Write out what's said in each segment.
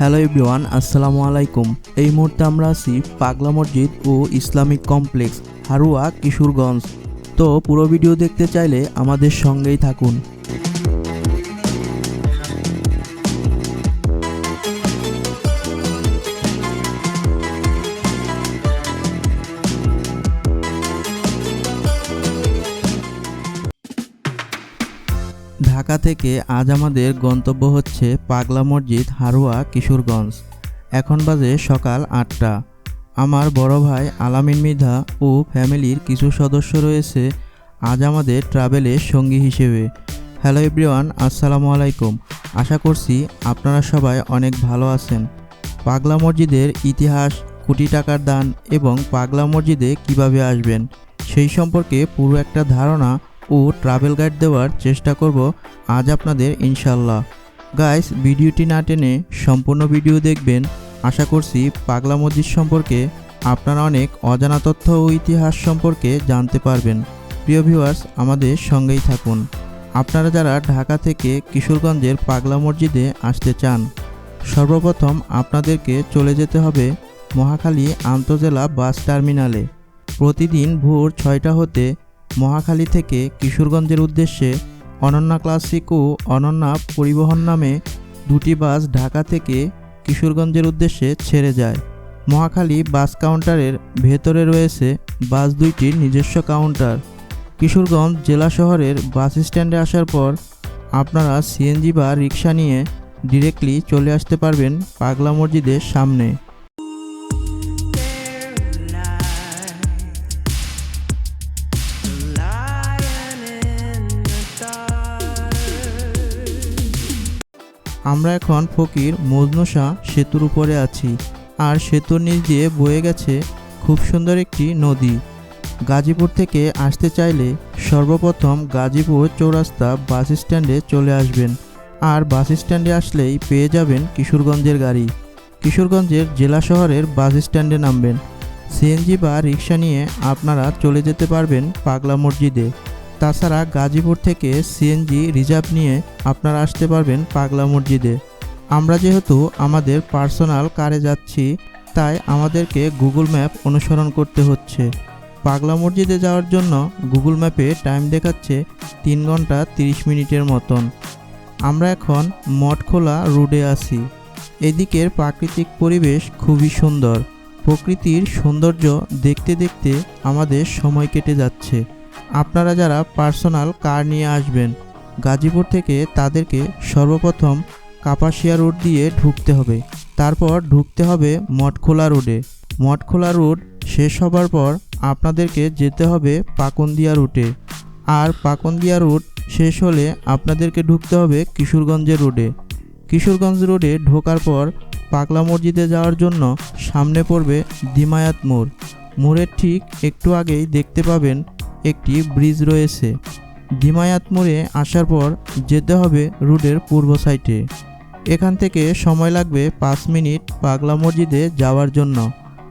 Hello everyone, আসসালামু আলাইকুম। এই মুহূর্তে আমরা আছি পাগলা মসজিদ ও ইসলামিক কমপ্লেক্স, হারুয়া কিশোরগঞ্জ। তো পুরো ভিডিও দেখতে চাইলে আমাদের সঙ্গেই থাকুন। ঢাকা থেকে আজ আমাদের গন্তব্য হচ্ছে পাগলা মসজিদ, হারুয়া, কিশোরগঞ্জ। এখন বাজে সকাল আটটা। আমার বড় ভাই আলামিন মৃধা ও ফ্যামিলির কিছু সদস্য রয়েছে, আজ আমাদের ট্রাভেলের সঙ্গী হিসেবে। হ্যালো এভরিওয়ান, আসসালামু আলাইকুম। আশা করছি আপনারা সবাই অনেক ভালো আছেন। পাগলা মসজিদের ইতিহাস, কোটি টাকার দান এবং পাগলা মসজিদে কীভাবে আসবেন, সেই সম্পর্কে পুরো একটা ধারণা ও ট্রাভেল গাইড দেওয়ার চেষ্টা করব আজ আপনাদের ইনশাল্লাহ গাইস ভিডিওটি না টেনে সম্পূর্ণ ভিডিও দেখবেন। আশা করছি পাগলা মসজিদ সম্পর্কে আপনারা অনেক অজানা তথ্য ও ইতিহাস সম্পর্কে জানতে পারবেন। প্রিয় ভিউয়ার্স আমাদের সঙ্গেই থাকুন। আপনারা যারা ঢাকা থেকে কিশোরগঞ্জের পাগলা মসজিদে আসতে চান, সর্বপ্রথম আপনাদেরকে চলে যেতে হবে মহাখালী আন্তজেলা বাস টার্মিনালে। প্রতিদিন ভোর ছয়টা হতে মহাখালী থেকে কিশোরগঞ্জের উদ্দেশ্যে অনন্যা ক্লাসিক ও অনন্যা পরিবহন নামে দুটি বাস ঢাকা থেকে কিশোরগঞ্জের উদ্দেশ্যে ছেড়ে যায়। মহাখালী বাস কাউন্টারের ভেতরে রয়েছে বাস দুইটির নিজস্ব কাউন্টার। কিশোরগঞ্জ জেলা শহরের বাস স্ট্যান্ডে আসার পর আপনারা সিএনজি বা রিক্সা নিয়ে ডিরেক্টলি চলে আসতে পারবেন পাগলা মসজিদের সামনে। আমরা এখন ফকির মজনুশা সেতুর উপরে আছি। আর সেতুর নিচ দিয়ে বয়ে গেছে খুব সুন্দর একটি নদী। গাজীপুর থেকে আসতে চাইলে সর্বপ্রথম গাজীপুর চৌরাস্তা বাস স্ট্যান্ডে চলে আসবেন। আর বাস স্ট্যান্ডে আসলেই পেয়ে যাবেন কিশোরগঞ্জের গাড়ি। কিশোরগঞ্জের জেলা শহরের বাস স্ট্যান্ডে নামবেন। সিএনজি বা রিক্সা নিয়ে আপনারা চলে যেতে পারবেন পাগলা মসজিদে। তাছাড়া গাজীপুর থেকে সিএনজি রিজার্ভ নিয়ে আপনারা আসতে পারবেন পাগলা মসজিদে। আমরা যেহেতু আমাদের পার্সোনাল কারে যাচ্ছি, তাই আমাদেরকে গুগল ম্যাপ অনুসরণ করতে হচ্ছে। পাগলা মসজিদে যাওয়ার জন্য গুগল ম্যাপে টাইম দেখাচ্ছে তিন ঘণ্টা তিরিশ মিনিটের মতন। আমরা এখন মঠখোলা রোডে আছি। এদিকের প্রাকৃতিক পরিবেশ খুবই সুন্দর। প্রকৃতির সৌন্দর্য দেখতে দেখতে আমাদের সময় কেটে যাচ্ছে। আপনারা যারা পার্সোনাল কার নিয়ে আসবেন, গাজীপুর থেকে তাদেরকে সর্বপ্রথম কাপাসিয়া রোড দিয়ে ঢুকতে হবে। তারপর ঢুকতে হবে মঠখোলা রোডে। মঠখোলা রোড শেষ হবার পর আপনাদেরকে যেতে হবে পাকন্দিয়া রুটে। আর পাকন্দিয়া রুট শেষ হলে আপনাদেরকে ঢুকতে হবে কিশোরগঞ্জের রোডে। কিশোরগঞ্জ রোডে ঢোকার পর পাগলা মসজিদে যাওয়ার জন্য সামনে পড়বে দিমায়াত মোড়। মোড়ের ঠিক একটু আগেই দেখতে পাবেন একটি ব্রিজ রয়েছে। দিমায়াত মোড়ে আসার পর যেতে হবে রুটের পূর্ব সাইডে। এখান থেকে সময় লাগবে পাঁচ মিনিট পাগলা মসজিদে যাওয়ার জন্য।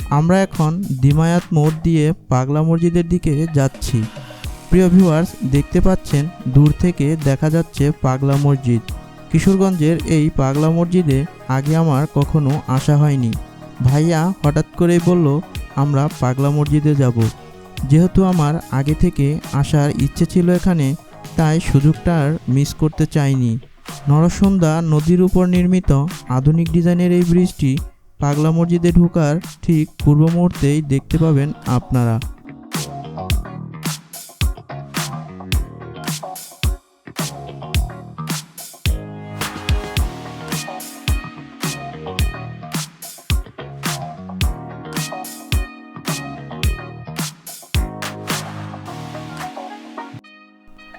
আমরা এখন দিমায়াত মোড় দিয়ে পাগলা মসজিদের দিকে যাচ্ছি। প্রিয় ভিউয়ার্স, দেখতে পাচ্ছেন, দূর থেকে দেখা যাচ্ছে পাগলা মসজিদ। কিশোরগঞ্জের এই পাগলা মসজিদে আগে আমার কখনো আসা হয়নি। ভাইয়া হঠাৎ করেই বলল, আমরা পাগলা মসজিদে যাব। যেহেতু আমার আগে থেকে আসার ইচ্ছে ছিল এখানে, তাই সুযোগটার মিস করতে চাইনি। নরসন্ধ্যা নদীর উপর নির্মিত আধুনিক ডিজাইনের এই ব্রিজটি পাগলা মসজিদে ঢোকার ঠিক পূর্ব মুহূর্তেই দেখতে পাবেন আপনারা।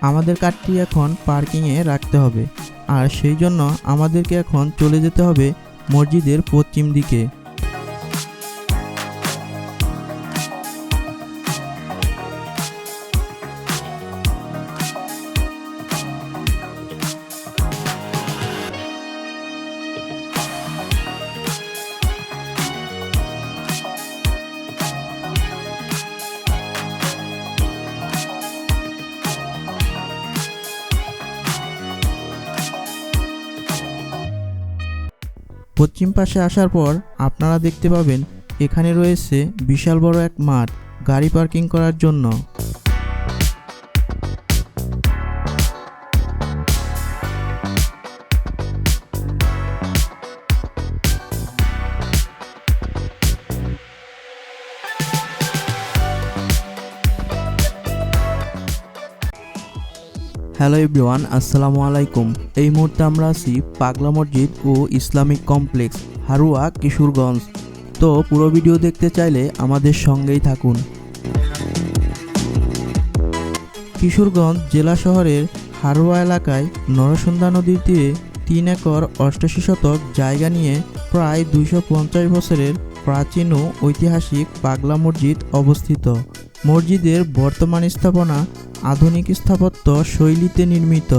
আমাদের কারটি এখন পার্কিংয়ে রাখতে হবে। আর সেই জন্য আমাদেরকে এখন চলে যেতে হবে মসজিদের পশ্চিম দিকে। পশ্চিম পাশে আসার পর আপনারা দেখতে পাবেন, এখানে রয়েছে বিশাল বড় এক মাঠ, গাড়ি পার্কিং করার জন্য। হ্যালো এভরিওয়ান, আসসালামু আলাইকুম। এই মুহূর্তে আমরা আছি পাগলা মসজিদ ও ইসলামিক কমপ্লেক্স, হারুয়া, কিশোরগঞ্জ। তো পুরো ভিডিও দেখতে চাইলে আমাদের সঙ্গেই থাকুন। কিশোরগঞ্জ জেলা শহরের হারুয়া এলাকায় নরসুন্দা নদীর তীরে তিন একর অষ্টাশি শতক জায়গা নিয়ে প্রায় দুইশো পঞ্চাশ বছরের প্রাচীন ও ঐতিহাসিক পাগলা মসজিদ অবস্থিত। মসজিদের বর্তমান স্থাপনা আধুনিক স্থাপত্য শৈলীতে নির্মিত।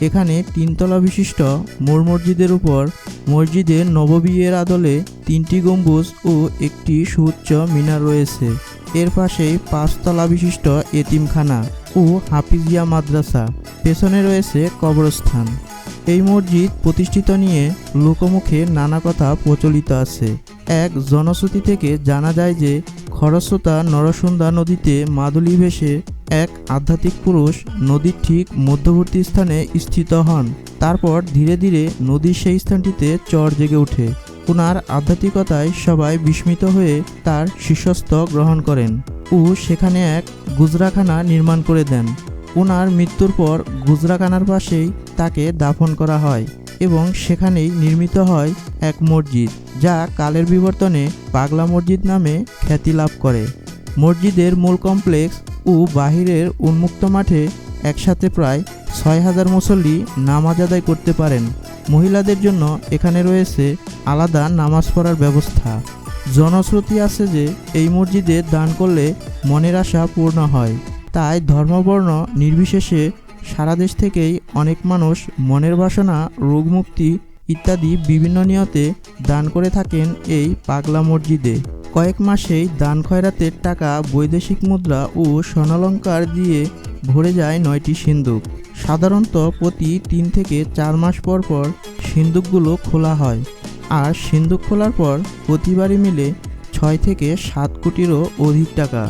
এখানে তিনতলা বিশিষ্ট মোর মসজিদের উপর মসজিদের নববিয়ের আদলে তিনটি গম্বুজ ও একটি সুউচ্চ মিনার রয়েছে। এর পাশেই পাঁচতলা বিশিষ্ট এতিমখানা ও হাফিজিয়া মাদ্রাসা। পেছনে রয়েছে কবরস্থান। এই মসজিদ প্রতিষ্ঠিত নিয়ে লোকমুখে নানা কথা প্রচলিত আছে। এক জনশ্রুতি থেকে জানা যায় যে, খরস্রোতা নরসুন্দা নদীতে মাদুলি ভেসে এক আধ্যাত্মিক পুরুষ নদীর ঠিক মধ্যবর্তী স্থানে স্থিত হন। তারপর ধীরে ধীরে নদীর সেই স্থানটিতে চর জেগে ওঠে। ওনার আধ্যাত্মিকতায় সবাই বিস্মিত হয়ে তার শিষ্যস্ত গ্রহণ করেন ও সেখানে এক গুজরাখানা নির্মাণ করে দেন। ওনার মৃত্যুর পর গুজরাখানার পাশেই তাকে দাফন করা হয় এবং সেখানেই নির্মিত হয় এক মসজিদ, যা কালের বিবর্তনে পাগলা মসজিদ নামে খ্যাতি লাভ করে। মসজিদের মূল কমপ্লেক্স ও বাহিরের উন্মুক্ত মাঠে একসাথে প্রায় ছয় হাজার মুসল্লি নামাজ আদায় করতে পারেন। মহিলাদের জন্য এখানে রয়েছে আলাদা নামাজ পড়ার ব্যবস্থা। জনশ্রুতি আছে যে এই মসজিদে দান করলে মনের আশা পূর্ণ হয়। তাই ধর্মবর্ণ নির্বিশেষে সারা দেশ থেকেই অনেক মানুষ মনের বাসনা রোগমুক্তি ইত্যাদি বিভিন্ন নিয়তে দান করে থাকেন এই পাগলা মসজিদে। কয়েক মাসেই দান খয়রাতের টাকা বৈদেশিক মুদ্রা ও স্বর্ণালঙ্কার দিয়ে ভরে যায় নয়টি সিন্দুক সাধারণত প্রতি তিন থেকে চার মাস পর পর সিন্দুকগুলো খোলা হয় আর সিন্দুক খোলার পর প্রতিবারই মিলে ছয় থেকে সাত কোটিরও অধিক টাকা।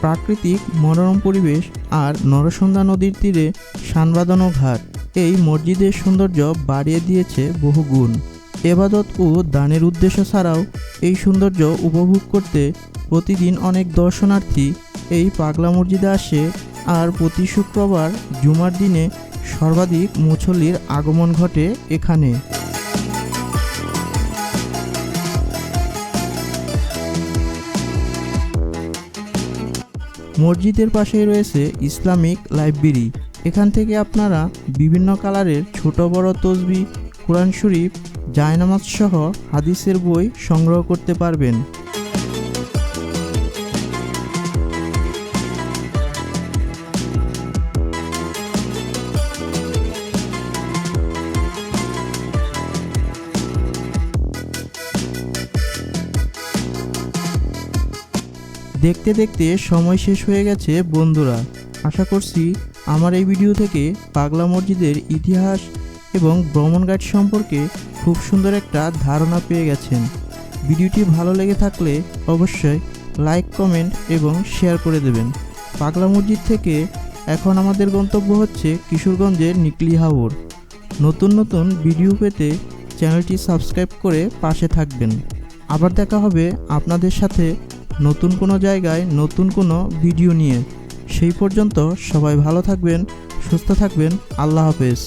প্রাকৃতিক মনোরম পরিবেশ আর নরসুন্দা নদীর তীরে সানবাঁধানো ঘাট এই মসজিদের সৌন্দর্য বাড়িয়ে দিয়েছে বহু গুণ এবাদত ও দানের উদ্দেশ্য ছাড়াও এই সৌন্দর্য উপভোগ করতে প্রতিদিন অনেক দর্শনার্থী এই পাগলা মসজিদে আসে আর প্রতি শুক্রবার জুমার দিনে সর্বাধিক মুছল্লির আগমন ঘটে এখানে। মসজিদের পাশেই রয়েছে ইসলামিক লাইব্রেরি। এখান থেকে আপনারা বিভিন্ন কালারের ছোট বড় তসবি, কোরআন শরীফ জায়নামাজ সহ হাদিসের বই সংগ্রহ করতে পারবেন। দেখতে দেখতে সময় শেষ হয়ে গেছে বন্ধুরা। আশা করছি আমার এই ভিডিও থেকে পাগলা মসজিদের ইতিহাস এবং ভ্রমণ গাইড সম্পর্কে খুব সুন্দর একটা ধারণা পেয়ে গেছেন। ভিডিওটি ভালো লেগে থাকলে অবশ্যই লাইক কমেন্ট এবং শেয়ার করে দেবেন। পাগলা মসজিদ থেকে এখন আমাদের গন্তব্য হচ্ছে কিশোরগঞ্জের নিকলি হাওর নতুন নতুন ভিডিও পেতে চ্যানেলটি সাবস্ক্রাইব করে পাশে থাকবেন। আবার দেখা হবে আপনাদের সাথে নতুন কোনো জায়গায় নতুন কোনো ভিডিও নিয়ে। সেই পর্যন্ত সবাই ভালো থাকবেন, সুস্থ থাকবেন, আল্লাহ হাফেজ।